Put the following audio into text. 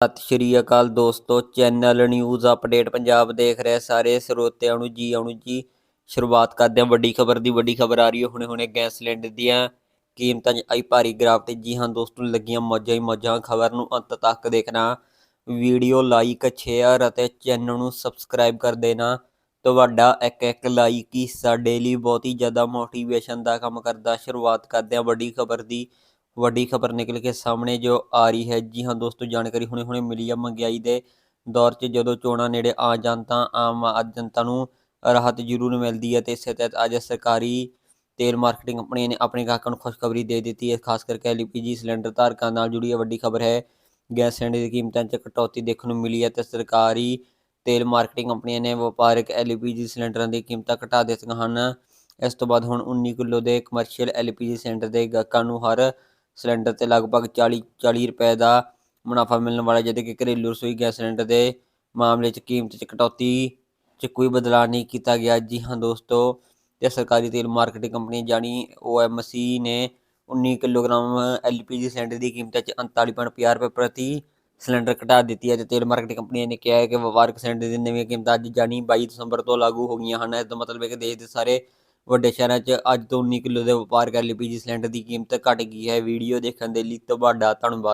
ਸਤਿ ਸ਼੍ਰੀ ਅਕਾਲ ਦੋਸਤੋ, channel news update Punjab ਦੇਖ ਰਹੇ ਸਾਰੇ ਸਰੋਤਿਆਂ ਨੂੰ ਜੀ, ਆਉਣ ਜੀ। ਸ਼ੁਰੂਆਤ ਕਰਦੇ ਹਾਂ, ਵੱਡੀ ਖਬਰ ਦੀ, ਵੱਡੀ ਖਬਰ ਆ ਰਹੀ ਹੈ ਹੁਣੇ ਹੁਣੇ ਗੈਸ ਸਿਲੰਡਰ ਦੀਆਂ ਕੀਮਤਾਂ 'ਚ ਆਈ ਭਾਰੀ ਗਿਰਾਵਟ ਜੀ ਹਾਂ ਦੋਸਤੋ, ਲੱਗੀਆਂ ਮੌਜਾਂ ਹੀ ਮੌਜਾਂ। ਖਬਰ ਨੂੰ ਅੰਤ ਤੱਕ ਦੇਖਣਾ, ਵੀਡੀਓ ਲਾਈਕ, ਸ਼ੇਅਰ ਅਤੇ ਚੈਨਲ ਨੂੰ ਸਬਸਕ੍ਰਾਈਬ ਕਰ ਦੇਣਾ। ਤੁਹਾਡਾ ਇੱਕ ਇੱਕ ਲਾਈਕ ਹੀ ਸਾਡੇ ਲਈ ਬਹੁਤ ਹੀ ਜ਼ਿਆਦਾ ਮੋਟੀਵੇਸ਼ਨ ਦਾ ਕੰਮ ਕਰਦਾ। ਸ਼ੁਰੂਆਤ ਕਰਦੇ ਹਾਂ ਵੱਡੀ ਖਬਰ ਦੀ। ਵੱਡੀ ਖਬਰ ਨਿਕਲ ਕੇ ਸਾਹਮਣੇ ਜੋ ਆ ਰਹੀ ਹੈ। ਜੀ ਹਾਂ ਦੋਸਤੋ, ਜਾਣਕਾਰੀ ਹੁਣੇ ਹੁਣੇ ਮਿਲੀ ਆ ਮਹਿੰਗਾਈ ਦੇ ਦੌਰ 'ਚ। ਜਦੋਂ ਚੋਣਾਂ ਨੇੜੇ ਆ ਜਾਣ ਤਾਂ ਆਮ ਆਦ ਜਨਤਾ ਨੂੰ ਰਾਹਤ ਜ਼ਰੂਰ ਮਿਲਦੀ ਹੈ ਤੇ ਇਸੇ ਤਹਿਤ ਅੱਜ ਸਰਕਾਰੀ ਤੇਲ ਮਾਰਕੀਟਿੰਗ ਕੰਪਨੀ ਨੇ ਆਪਣੇ ਗਾਹਕਾਂ ਨੂੰ ਖੁਸ਼ਖਬਰੀ ਦੇ ਦਿੱਤੀ ਹੈ। ਖਾਸ ਕਰਕੇ ਐਲਪੀਜੀ ਸਿਲੰਡਰ ਧਾਰਕਾਂ ਨਾਲ ਜੁੜੀ ਇਹ ਵੱਡੀ ਖਬਰ ਹੈ। ਗੈਸ ਸਿਲੰਡਰ ਦੀ ਕੀਮਤਾਂ 'ਚ ਕਟੌਤੀ ਦੇਖਣ ਨੂੰ ਮਿਲੀ ਹੈ ਤੇ ਸਰਕਾਰੀ ਤੇਲ ਮਾਰਕੀਟਿੰਗ ਕੰਪਨੀਆਂ ਨੇ ਵਪਾਰਕ ਐਲਪੀਜੀ ਸਿਲੰਡਰਾਂ ਦੀ ਕੀਮਤਾਂ ਘਟਾ ਦਿੱਤੀਆਂ ਹਨ। ਇਸ ਤੋਂ ਬਾਅਦ ਹੁਣ 19 ਕਿਲੋ ਦੇ ਕਮਰਸ਼ੀਅਲ ਐਲਪੀਜੀ ਸਿਲੰਡਰ ਦੇ ਗਾਹਕਾਂ ਨੂੰ ਹਰ ਸਿਲੰਡਰ ਤੇ ਲਗਭਗ 40 40 ਰੁਪਏ ਦਾ ਮੁਨਾਫਾ ਮਿਲਣ ਵਾਲਾ ਜਦ ਕਿ ਘਰੇਲੂ ਰਸੋਈ ਗੈਸ ਸਿਲੰਡਰ ਦੇ ਮਾਮਲੇ 'ਚ ਕੀਮਤ 'ਚ ਕਟੌਤੀ 'ਚ ਕੋਈ ਬਦਲਾਅ ਨਹੀਂ ਕੀਤਾ ਗਿਆ। ਜੀ ਹਾਂ ਦੋਸਤੋ, ਤੇ ਸਰਕਾਰੀ ਤੇਲ ਮਾਰਕੀਟਿੰਗ ਕੰਪਨੀ ਜਾਨੀ OMC ਨੇ 19 ਕਿਲੋਗ੍ਰਾਮ ਐਲਪੀਜੀ ਸਿਲੰਡਰ ਦੀ ਕੀਮਤ 'ਚ 39.50 ਰੁਪਏ ਪ੍ਰਤੀ ਸਿਲੰਡਰ ਘਟਾ ਦਿੱਤੀ ਹੈ। ਤੇ ਤੇਲ ਮਾਰਕੀਟਿੰਗ ਕੰਪਨੀਆਂ ਨੇ ਕਿਹਾ ਹੈ ਕਿ ਵਪਾਰਕ ਸਿਲੰਡਰ ਦੀ ਨਵੀਆਂ ਕੀਮਤਾਂ ਅੱਜ ਜਾਨੀ 22 ਦਸੰਬਰ ਤੋਂ ਲਾਗੂ ਹੋ ਗਈਆਂ ਹਨ। ਇਸ ਦਾ ਮਤਲਬ ਹੈ ਕਿ ਦੇਸ਼ ਦੇ ਸਾਰੇ ਵੱਡੇ ਸ਼ਹਿਰਾਂ 'ਚ ਅੱਜ ਤੋਂ 19 ਕਿਲੋ ਦੇ ਵਪਾਰ ਕਰ ਵਪਾਰਕ ਐਲਪੀਜੀ ਸਿਲੰਡਰ ਦੀ ਕੀਮਤ ਘਟ ਗਈ ਹੈ। ਵੀਡੀਓ ਦੇਖਣ ਦੇ ਲਈ ਤੁਹਾਡਾ ਧੰਨਵਾਦ।